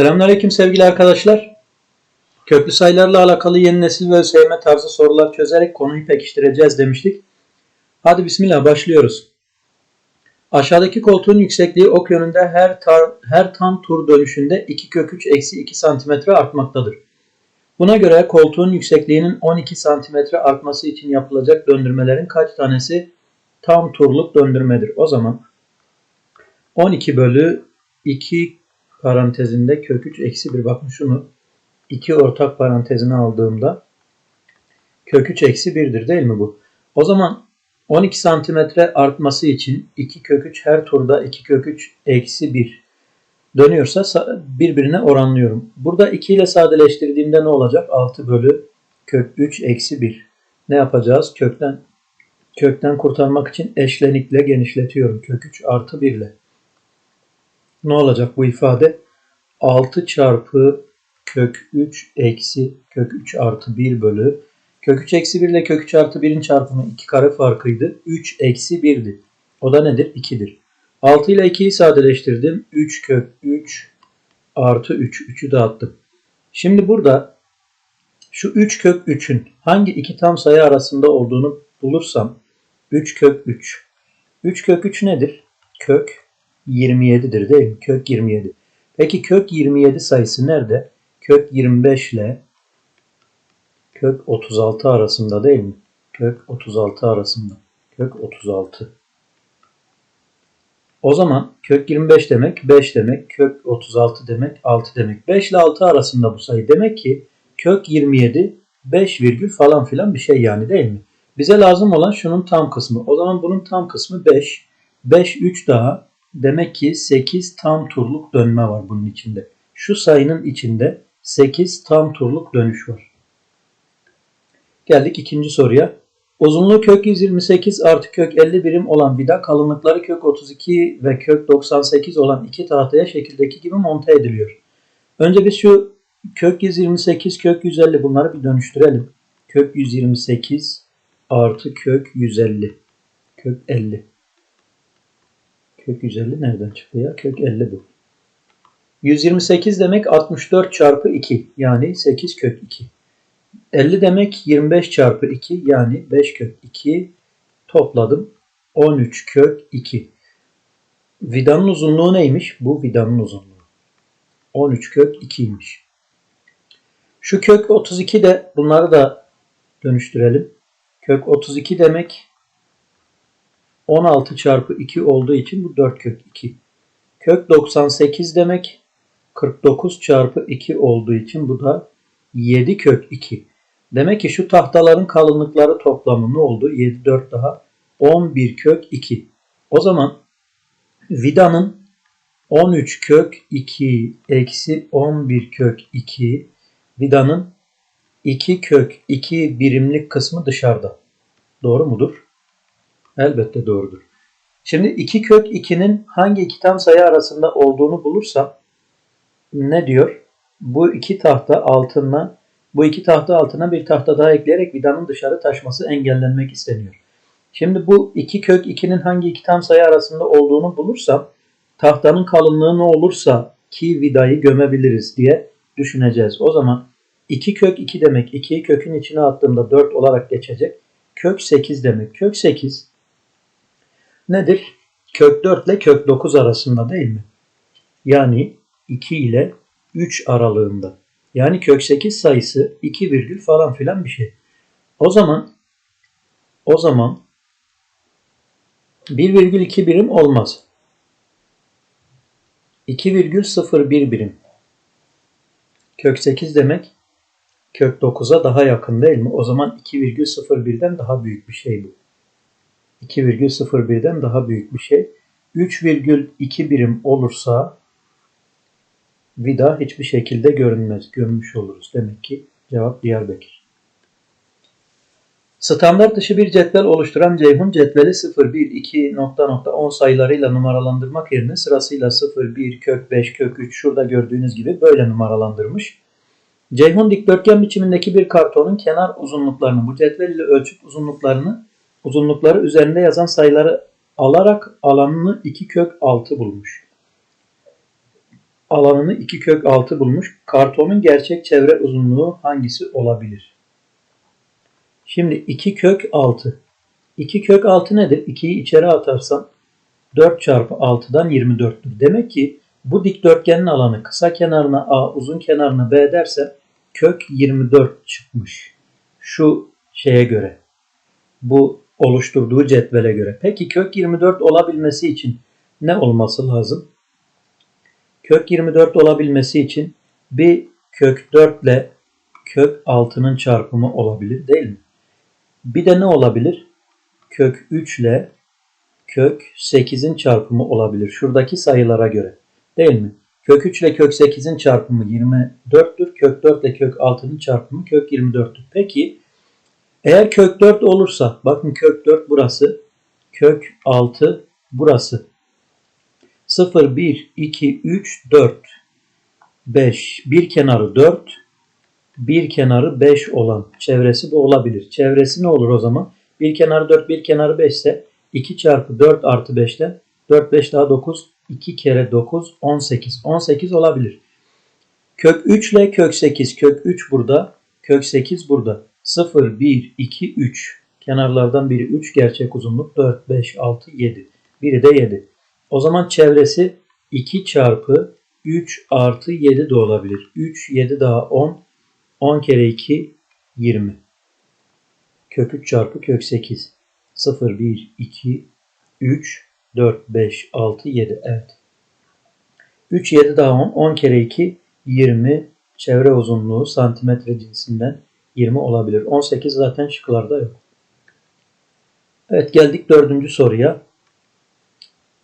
Selamünaleyküm sevgili arkadaşlar. Köklü sayılarla alakalı yeni nesil ve ÖSYM tarzı sorular çözerek konuyu pekiştireceğiz demiştik. Hadi bismillah başlıyoruz. Aşağıdaki koltuğun yüksekliği ok yönünde her, tar, her tam tur dönüşünde 2 kök 3 eksi 2 santimetre artmaktadır. Buna göre koltuğun yüksekliğinin 12 santimetre artması için yapılacak döndürmelerin kaç tanesi tam turluk döndürmedir? O zaman 12 bölü 2 parantezinde kök 3 eksi 1 bakın şunu 2 ortak parantezine aldığımda kök 3 eksi 1'dir değil mi bu? O zaman 12 santimetre artması için 2 kök 3 her turda 2 kök 3 eksi 1 dönüyorsa birbirine oranlıyorum. Burada 2 ile sadeleştirdiğimde ne olacak? 6 bölü kök 3 eksi 1. Ne yapacağız? Kökten kökten kurtarmak için eşlenikle genişletiyorum. Kök 3 artı 1 ile. Ne olacak bu ifade? 6 çarpı kök 3 eksi kök 3 artı 1 bölü kök 3 eksi 1 ile kök 3 artı 1'in çarpımı 2 kare farkıydı. 3 eksi 1'di. O da nedir? 2'dir. 6 ile 2'yi sadeleştirdim. 3 kök 3 artı 3. 3'ü dağıttım. Şimdi burada şu 3 kök 3'ün hangi iki tam sayı arasında olduğunu bulursam 3 kök 3. 3 kök 3 nedir? Kök 27'dir değil mi? Kök 27. Peki kök 27 sayısı nerede? Kök 25 ile kök 36 arasında değil mi? Kök 36 arasında. Kök 36. O zaman kök 25 demek 5 demek, kök 36 demek 6 demek. 5 ile 6 arasında bu sayı. Demek ki kök 27 5 virgül falan filan bir şey yani değil mi? Bize lazım olan şunun tam kısmı. O zaman bunun tam kısmı 5. 5 3 daha demek ki 8 tam turluk dönme var bunun içinde. Şu sayının içinde 8 tam turluk dönüş var. Geldik ikinci soruya. Uzunluğu kök 128 artı kök 50 birim olan vida kalınlıkları kök 32 ve kök 98 olan iki tahtaya şekildeki gibi monte ediliyor. Önce biz şu kök 128, kök 150 bunları bir dönüştürelim. Kök 128 artı kök 150. Kök 50. Kök 150 nereden çıktı ya? Kök 50 bu. 128 demek 64 çarpı 2 yani 8 kök 2. 50 demek 25 çarpı 2 yani 5 kök 2 topladım. 13 kök 2. Vidanın uzunluğu neymiş? Bu vidanın uzunluğu. 13 kök 2'ymiş. Şu kök 32 de bunları da dönüştürelim. Kök 32 demek 16 çarpı 2 olduğu için bu 4 kök 2. Kök 98 demek 49 çarpı 2 olduğu için bu da 7 kök 2. Demek ki şu tahtaların kalınlıkları toplamı ne oldu? 7 4 daha 11 kök 2. O zaman vidanın 13 kök 2 eksi 11 kök 2 vidanın 2 kök 2 birimlik kısmı dışarıda. Doğru mudur? Elbette doğrudur. Şimdi 2 kök 2'nin hangi iki tam sayı arasında olduğunu bulursam ne diyor? Bu iki tahta altına bu iki tahta altına bir tahta daha ekleyerek vidanın dışarı taşması engellenmek isteniyor. Şimdi bu 2 kök 2'nin hangi iki tam sayı arasında olduğunu bulursam tahtanın kalınlığı ne olursa ki vidayı gömebiliriz diye düşüneceğiz. O zaman 2 kök 2 demek 2'yi kökün içine attığımda 4 olarak geçecek. Kök 8 demek. Kök 8 nedir? Kök 4 ile kök 9 arasında değil mi? Yani 2 ile 3 aralığında. Yani kök 8 sayısı 2 virgül falan filan bir şey. O zaman o zaman 1,2 birim olmaz. 2,01 birim. Kök 8 demek kök 9'a daha yakın değil mi? O zaman 2,01'den daha büyük bir şey bu. 2,01'den daha büyük bir şey. 3,2 birim olursa vida hiçbir şekilde görünmez. Görmüş oluruz. Demek ki cevap Diyarbakır. Standart dışı bir cetvel oluşturan Ceyhun cetveli 0, 1, 2, nokta nokta 10 sayılarıyla numaralandırmak yerine sırasıyla 0, 1, kök 5, kök 3 şurada gördüğünüz gibi böyle numaralandırmış. Ceyhun dikdörtgen biçimindeki bir kartonun kenar uzunluklarını bu cetvel ile ölçüp uzunluklarını uzunlukları üzerinde yazan sayıları alarak alanını 2 kök 6 bulmuş. alanını 2 kök 6 bulmuş. Kartonun gerçek çevre uzunluğu hangisi olabilir? Şimdi 2 kök 6. 2 kök 6 nedir? 2'yi içeri atarsam 4 çarpı 6'dan 24'tür. Demek ki bu dikdörtgenin alanı kısa kenarına A, uzun kenarına B derse kök 24 çıkmış. Şu şeye göre. Bu oluşturduğu cetvele göre. Peki kök 24 olabilmesi için ne olması lazım? Kök 24 olabilmesi için bir kök 4 ile kök 6'nın çarpımı olabilir değil mi? Bir de ne olabilir? Kök 3 ile kök 8'in çarpımı olabilir. Şuradaki sayılara göre. Değil mi? Kök 3 ile kök 8'in çarpımı 24'tür. Kök 4 ile kök 6'nın çarpımı kök 24'tür. Peki eğer kök 4 olursa bakın kök 4 burası. Kök 6 burası. 0, 1, 2, 3, 4, 5. Bir kenarı 4, bir kenarı 5 olan çevresi bu olabilir. Çevresi ne olur o zaman? Bir kenarı 4, bir kenarı 5 ise 2 çarpı 4 artı 5'ten 4, 5 daha 9, 2 kere 9, 18. 18 olabilir. Kök 3 ile kök 8. Kök 3 burada, kök 8 burada. 0, 1, 2, 3. Kenarlardan biri 3 gerçek uzunluk 4, 5, 6, 7. Biri de 7. O zaman çevresi 2 çarpı 3 artı 7 de olabilir. 3, 7 daha 10. 10 kere 2, 20. Kök 3 çarpı kök 8. 0, 1, 2, 3, 4, 5, 6, 7. Evet. 3, 7 daha 10. 10 kere 2, 20. Çevre uzunluğu santimetre cinsinden 20 olabilir. 18 zaten şıklarda yok. Evet geldik dördüncü soruya.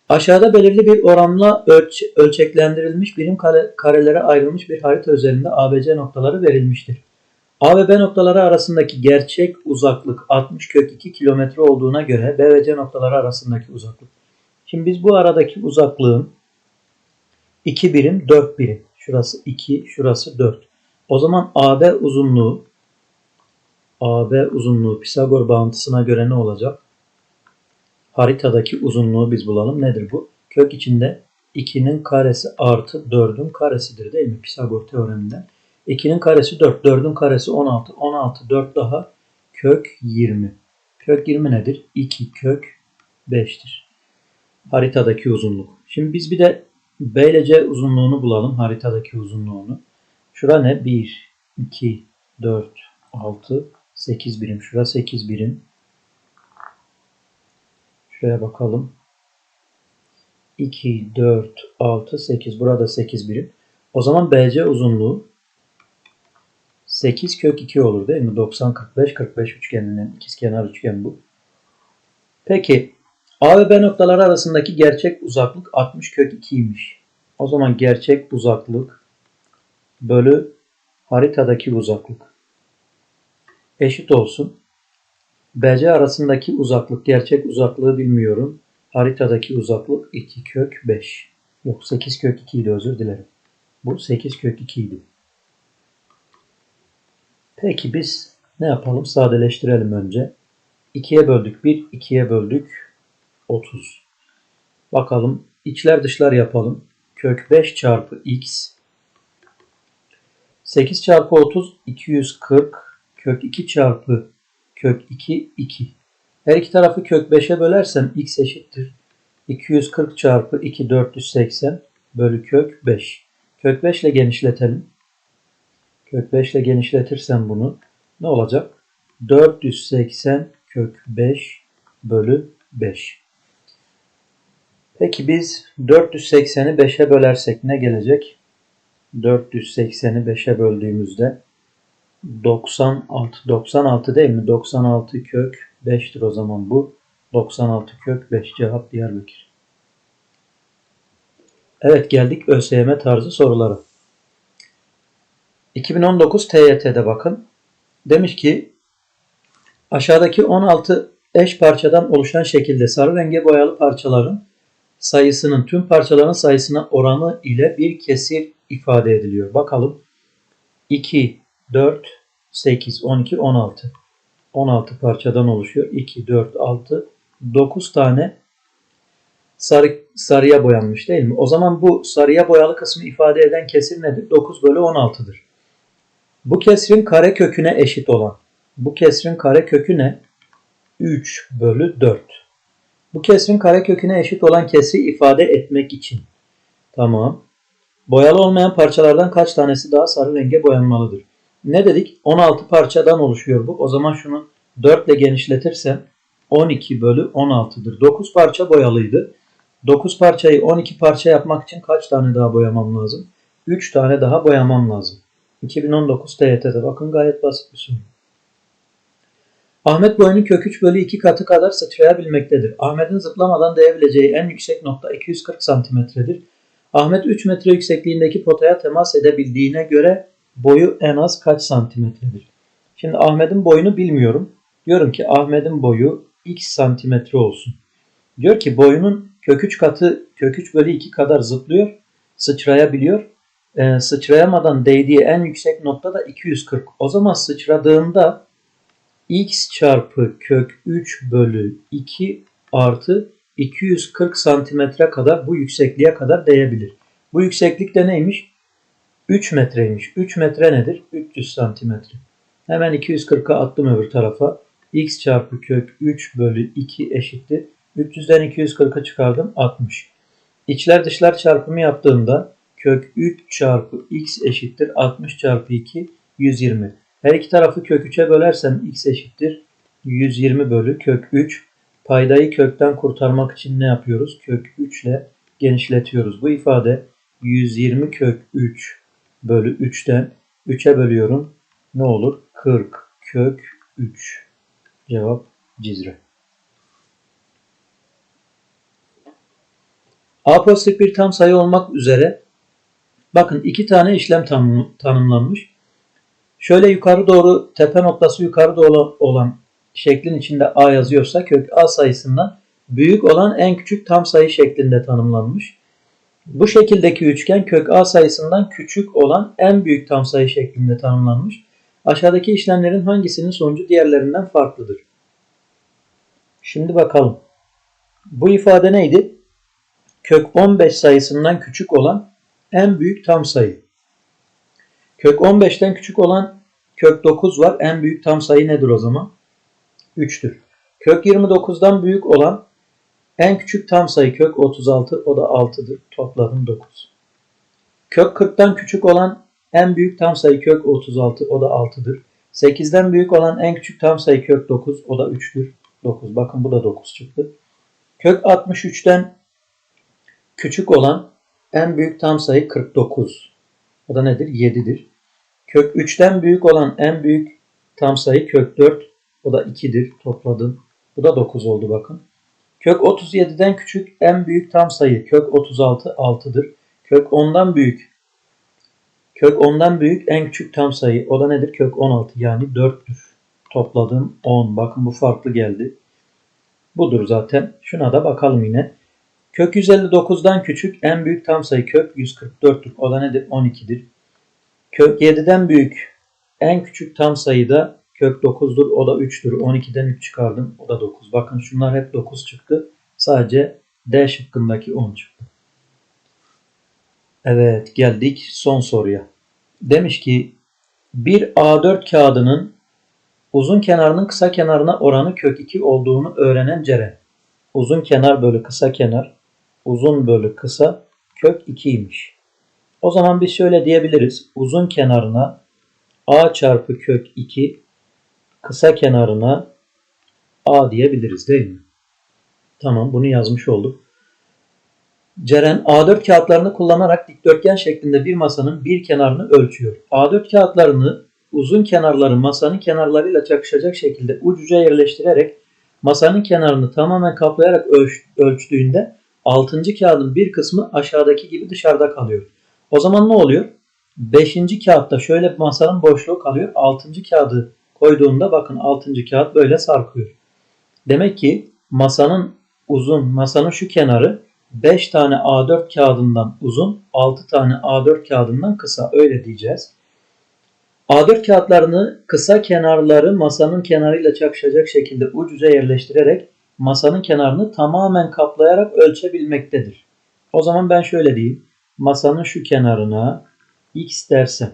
Aşağıda belirli bir oranla ölç ölçeklendirilmiş birim kare karelere ayrılmış bir harita üzerinde ABC noktaları verilmiştir. A ve B noktaları arasındaki gerçek uzaklık 60 kök 2 kilometre olduğuna göre B ve C noktaları arasındaki uzaklık. Şimdi biz bu aradaki uzaklığın 2 birim 4 birim. Şurası 2, şurası 4. O zaman AB uzunluğu AB uzunluğu Pisagor bağıntısına göre ne olacak? Haritadaki uzunluğu biz bulalım. Nedir bu? Kök içinde 2'nin karesi artı 4'ün karesidir değil mi? Pisagor teoreminden. 2'nin karesi 4, 4'ün karesi 16. 16, 4 daha kök 20. Kök 20 nedir? 2 kök 5'tir. Haritadaki uzunluk. Şimdi biz bir de B ile C uzunluğunu bulalım. Haritadaki uzunluğunu. Şura ne? 1, 2, 4, 6, 8 birim. Şura 8 birim. Şuraya bakalım. 2, 4, 6, 8. Burada 8 birim. O zaman BC uzunluğu 8 kök 2 olur değil mi? 90, 45, 45 üçgeninin ikizkenar üçgen bu. Peki A ve B noktaları arasındaki gerçek uzaklık 60 kök 2'ymiş. O zaman gerçek uzaklık bölü haritadaki uzaklık eşit olsun. BC arasındaki uzaklık, gerçek uzaklığı bilmiyorum. Haritadaki uzaklık 2 kök 5. Yok 8 kök 2 idi özür dilerim. Bu 8 kök 2 idi. Peki biz ne yapalım? Sadeleştirelim önce. 2'ye böldük 1, 2'ye böldük 30. Bakalım içler dışlar yapalım. Kök 5 çarpı x 8 çarpı 30 240 kök 2 çarpı kök 2 2. Her iki tarafı kök 5'e bölersem x eşittir. 240 çarpı 2 480 bölü kök 5. Kök 5 ile genişletelim. Kök 5 ile genişletirsem bunu ne olacak? 480 kök 5 bölü 5. Peki biz 480'i 5'e bölersek ne gelecek? 480'i 5'e böldüğümüzde 96 96 değil mi? 96 kök 5'tir o zaman bu. 96 kök 5 cevap Diyarbakır. Evet geldik ÖSYM tarzı sorulara. 2019 TYT'de bakın. Demiş ki aşağıdaki 16 eş parçadan oluşan şekilde sarı renge boyalı parçaların sayısının tüm parçaların sayısına oranı ile bir kesir ifade ediliyor. Bakalım 2, 4, 8, 12, 16. 16 parçadan oluşuyor. 2, 4, 6, 9 tane sarı, sarıya boyanmış değil mi? O zaman bu sarıya boyalı kısmı ifade eden kesir nedir? 9 bölü 16'dır. Bu kesrin kare köküne eşit olan. Bu kesrin kare kökü ne? 3 bölü 4. Bu kesrin kare köküne eşit olan kesri ifade etmek için. Tamam. Boyalı olmayan parçalardan kaç tanesi daha sarı renge boyanmalıdır? Ne dedik? 16 parçadan oluşuyor bu. O zaman şunu 4 ile genişletirsem 12 bölü 16'dır. 9 parça boyalıydı. 9 parçayı 12 parça yapmak için kaç tane daha boyamam lazım? 3 tane daha boyamam lazım. 2019 TYT'de bakın gayet basit bir soru. Ahmet boyunun kök 3 bölü 2 katı kadar sıçrayabilmektedir. Ahmet'in zıplamadan değebileceği en yüksek nokta 240 santimetredir. Ahmet 3 metre yüksekliğindeki potaya temas edebildiğine göre boyu en az kaç santimetredir? Şimdi Ahmet'in boyunu bilmiyorum. Diyorum ki Ahmet'in boyu x santimetre olsun. Diyor ki boyunun kök 3 katı kök 3 bölü 2 kadar zıplıyor. Sıçrayabiliyor. Ee, sıçrayamadan değdiği en yüksek nokta da 240. O zaman sıçradığında x çarpı kök 3 bölü 2 artı 240 santimetre kadar bu yüksekliğe kadar değebilir. Bu yükseklik de neymiş? 3 metreymiş. 3 metre nedir? 300 santimetre. Hemen 240'a attım öbür tarafa. x çarpı kök 3 bölü 2 eşittir. 300'den 240'a çıkardım 60. İçler dışlar çarpımı yaptığımda kök 3 çarpı x eşittir 60 çarpı 2 120. Her iki tarafı kök 3'e bölersem x eşittir 120 bölü kök 3. Paydayı kökten kurtarmak için ne yapıyoruz? Kök 3 ile genişletiyoruz. Bu ifade 120 kök 3 bölü 3'ten 3'e bölüyorum. Ne olur? 40 kök 3. Cevap Cizre. A bir tam sayı olmak üzere bakın iki tane işlem tanım, tanımlanmış. Şöyle yukarı doğru tepe noktası yukarı doğru olan şeklin içinde A yazıyorsa kök A sayısından büyük olan en küçük tam sayı şeklinde tanımlanmış. Bu şekildeki üçgen kök A sayısından küçük olan en büyük tam sayı şeklinde tanımlanmış. Aşağıdaki işlemlerin hangisinin sonucu diğerlerinden farklıdır? Şimdi bakalım. Bu ifade neydi? Kök 15 sayısından küçük olan en büyük tam sayı. Kök 15'ten küçük olan kök 9 var. En büyük tam sayı nedir o zaman? 3'tür. Kök 29'dan büyük olan en küçük tam sayı kök 36 o da 6'dır. Topladım 9. Kök 40'tan küçük olan en büyük tam sayı kök 36 o da 6'dır. 8'den büyük olan en küçük tam sayı kök 9 o da 3'tür. 9. Bakın bu da 9 çıktı. Kök 63'ten küçük olan en büyük tam sayı 49. O da nedir? 7'dir. Kök 3'ten büyük olan en büyük tam sayı kök 4. O da 2'dir. Topladım. Bu da 9 oldu bakın. Kök 37'den küçük en büyük tam sayı kök 36 6'dır. Kök 10'dan büyük kök 10'dan büyük en küçük tam sayı o da nedir? Kök 16 yani 4'tür. Topladım 10. Bakın bu farklı geldi. Budur zaten. Şuna da bakalım yine. Kök 159'dan küçük en büyük tam sayı kök 144'tür. O da nedir? 12'dir. Kök 7'den büyük en küçük tam sayıda kök 9'dur. O da 3'tür. 12'den 3 çıkardım. O da 9. Bakın şunlar hep 9 çıktı. Sadece D şıkkındaki 10 çıktı. Evet geldik son soruya. Demiş ki bir A4 kağıdının uzun kenarının kısa kenarına oranı kök 2 olduğunu öğrenen Ceren. Uzun kenar bölü kısa kenar uzun bölü kısa kök 2'ymiş. O zaman biz şöyle diyebiliriz. Uzun kenarına a çarpı kök 2 kısa kenarına a diyebiliriz değil mi? Tamam bunu yazmış olduk. Ceren A4 kağıtlarını kullanarak dikdörtgen şeklinde bir masanın bir kenarını ölçüyor. A4 kağıtlarını uzun kenarları masanın kenarlarıyla çakışacak şekilde ucuca yerleştirerek masanın kenarını tamamen kaplayarak ölç, ölçtüğünde 6. kağıdın bir kısmı aşağıdaki gibi dışarıda kalıyor. O zaman ne oluyor? 5. kağıtta şöyle masanın boşluğu kalıyor. 6. kağıdı koyduğunda bakın 6. kağıt böyle sarkıyor. Demek ki masanın uzun, masanın şu kenarı 5 tane A4 kağıdından uzun, 6 tane A4 kağıdından kısa. Öyle diyeceğiz. A4 kağıtlarını kısa kenarları masanın kenarıyla çakışacak şekilde ucuca yerleştirerek masanın kenarını tamamen kaplayarak ölçebilmektedir. O zaman ben şöyle diyeyim. Masanın şu kenarına x dersem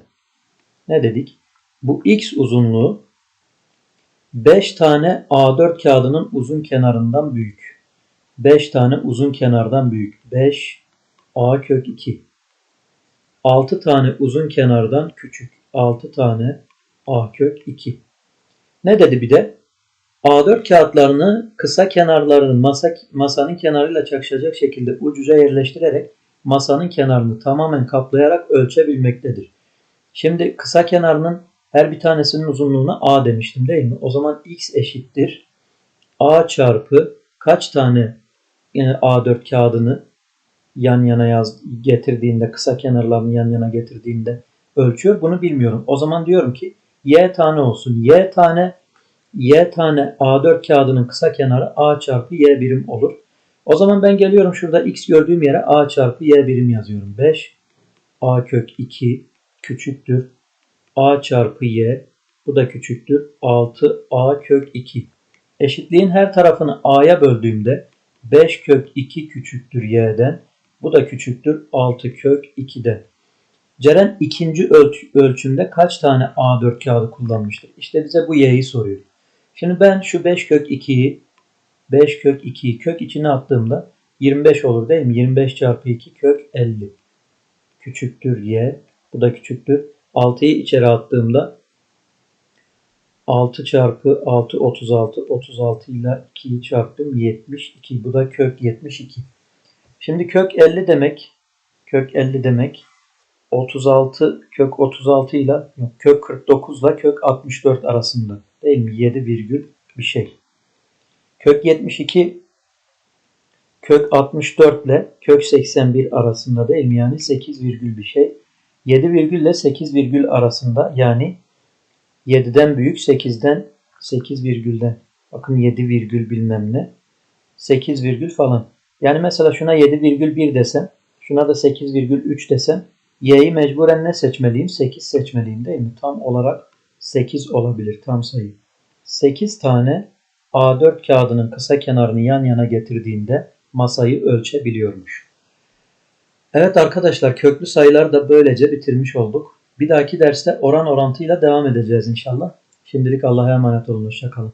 ne dedik? Bu x uzunluğu 5 tane A4 kağıdının uzun kenarından büyük. 5 tane uzun kenardan büyük. 5 A kök 2. 6 tane uzun kenardan küçük. 6 tane A kök 2. Ne dedi bir de? A4 kağıtlarını kısa kenarlarının masa, masanın kenarıyla çakışacak şekilde ucuca yerleştirerek masanın kenarını tamamen kaplayarak ölçebilmektedir. Şimdi kısa kenarının her bir tanesinin uzunluğuna A demiştim değil mi? O zaman x eşittir. A çarpı kaç tane e, A4 kağıdını yan yana yaz getirdiğinde kısa kenarlarını yan yana getirdiğinde ölçüyor. Bunu bilmiyorum. O zaman diyorum ki y tane olsun. Y tane y tane A4 kağıdının kısa kenarı A çarpı y birim olur. O zaman ben geliyorum şurada x gördüğüm yere A çarpı y birim yazıyorum. 5 A kök 2 küçüktür. A çarpı y bu da küçüktür. 6 A kök 2. Eşitliğin her tarafını A'ya böldüğümde 5 kök 2 küçüktür y'den. Bu da küçüktür 6 kök 2'den. Ceren ikinci ölç ölçümde kaç tane A4 kağıdı kullanmıştır? İşte bize bu y'yi soruyor. Şimdi ben şu 5 kök 2'yi 5 kök 2'yi kök içine attığımda 25 olur değil mi? 25 çarpı 2 kök 50. Küçüktür y. Bu da küçüktür. 6'yı içeri attığımda 6 çarpı 6 36. 36 ile 2'yi çarptım 72. Bu da kök 72. Şimdi kök 50 demek kök 50 demek 36 kök 36 ile yok, kök 49 ile kök 64 arasında değil mi? 7 virgül bir şey. Kök 72 kök 64 ile kök 81 arasında değil mi? Yani 8 virgül bir şey. 7 virgül ile 8 virgül arasında yani 7'den büyük 8'den 8 virgülden. Bakın 7 virgül bilmem ne. 8 virgül falan. Yani mesela şuna 7,1 desem, şuna da 8,3 desem y'yi mecburen ne seçmeliyim? 8 seçmeliyim değil mi? Tam olarak 8 olabilir tam sayı. 8 tane A4 kağıdının kısa kenarını yan yana getirdiğinde masayı ölçebiliyormuş. Evet arkadaşlar köklü sayılar da böylece bitirmiş olduk. Bir dahaki derste oran orantıyla devam edeceğiz inşallah. Şimdilik Allah'a emanet olun. Hoşçakalın.